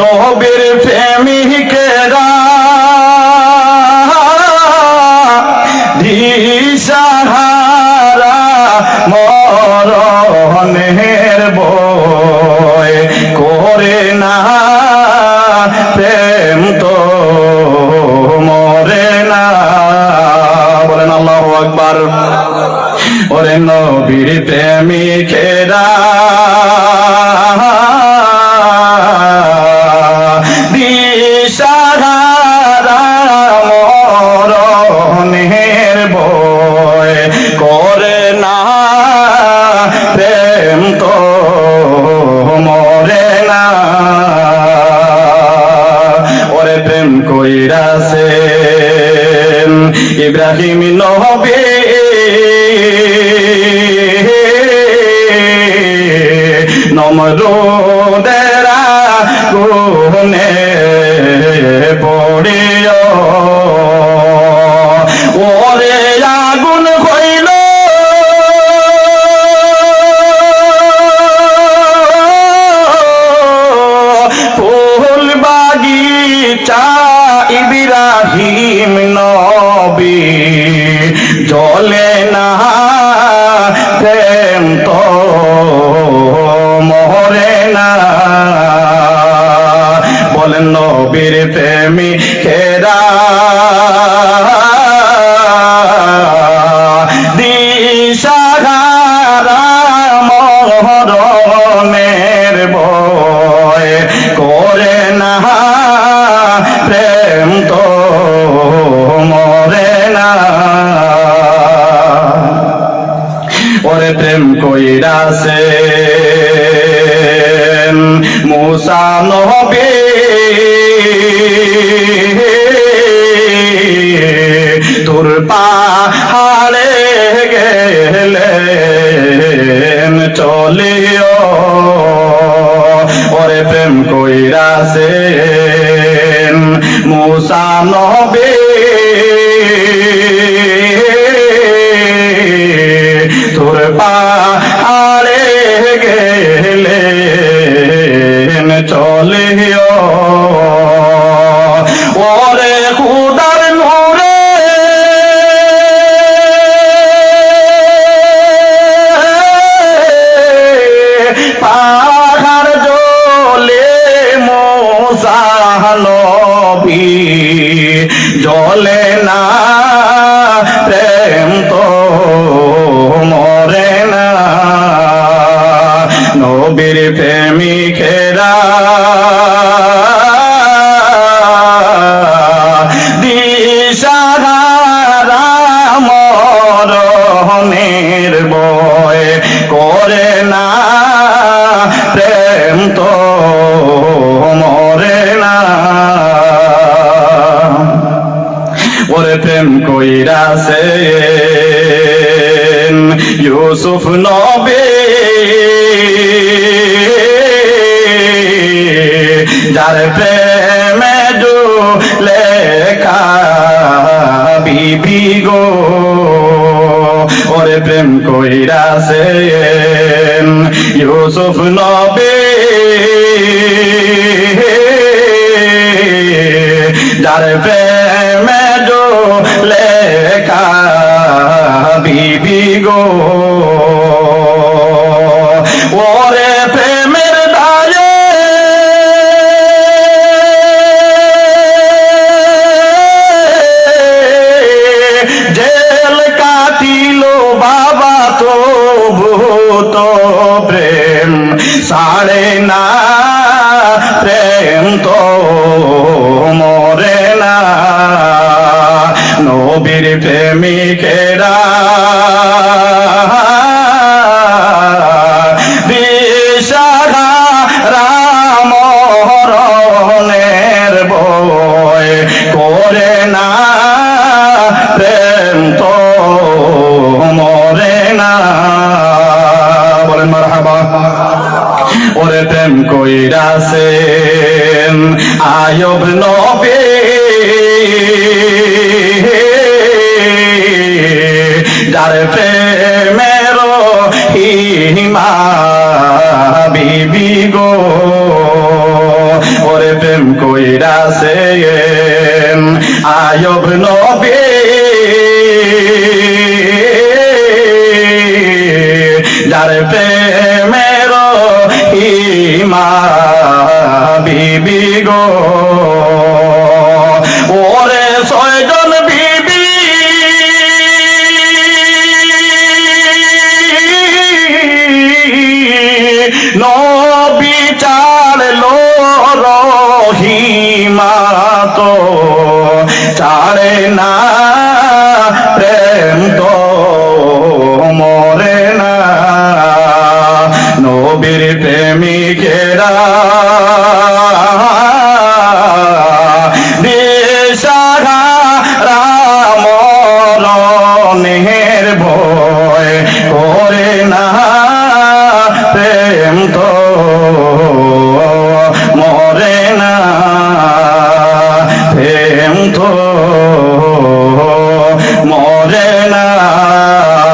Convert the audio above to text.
নবীর প্রেমিকেরা দিশাহারা মরণের বয় করে না। প্রেম তো মরে না। বলেন আল্লাহ আকবার। ওরে নবীর প্রেমিকেরা ইব্রাহিম নবী। নমরো দেরা পড়িও জলে না প্রেম তো মরে না। বলেন নবীর প্রেমী খেরা কইরাছে মুসা নবী। তোর পাহাড়ে গেলেন চলিও। ওরে প্রেম কইরাছে মুসা নবী। চলিও ওরে খুদার নূরে। পাহাড় জলে মোসানবী জলে না দিশাহারা মরণের বয় করে না, প্রেম তো মরে না। ওরে প্রেম কইরাছে ইউসুফ নবে। যার প্রেমে প্রেম কইরাছে ইউসুফ নবে। যার প্রেমে জো না প্রেম তো মরে না। নবীর প্রেমিকেরা কইরাছেন আয়ব নবী। যার প্রেমের হিমা বিবি গো ওরে প্রেম কইরাছে আয়ব নবী। বিবি গো। ওরে ছয়জন বিবি। নবী চাড়লো রহিমা তো। চাড়ে না প্রেম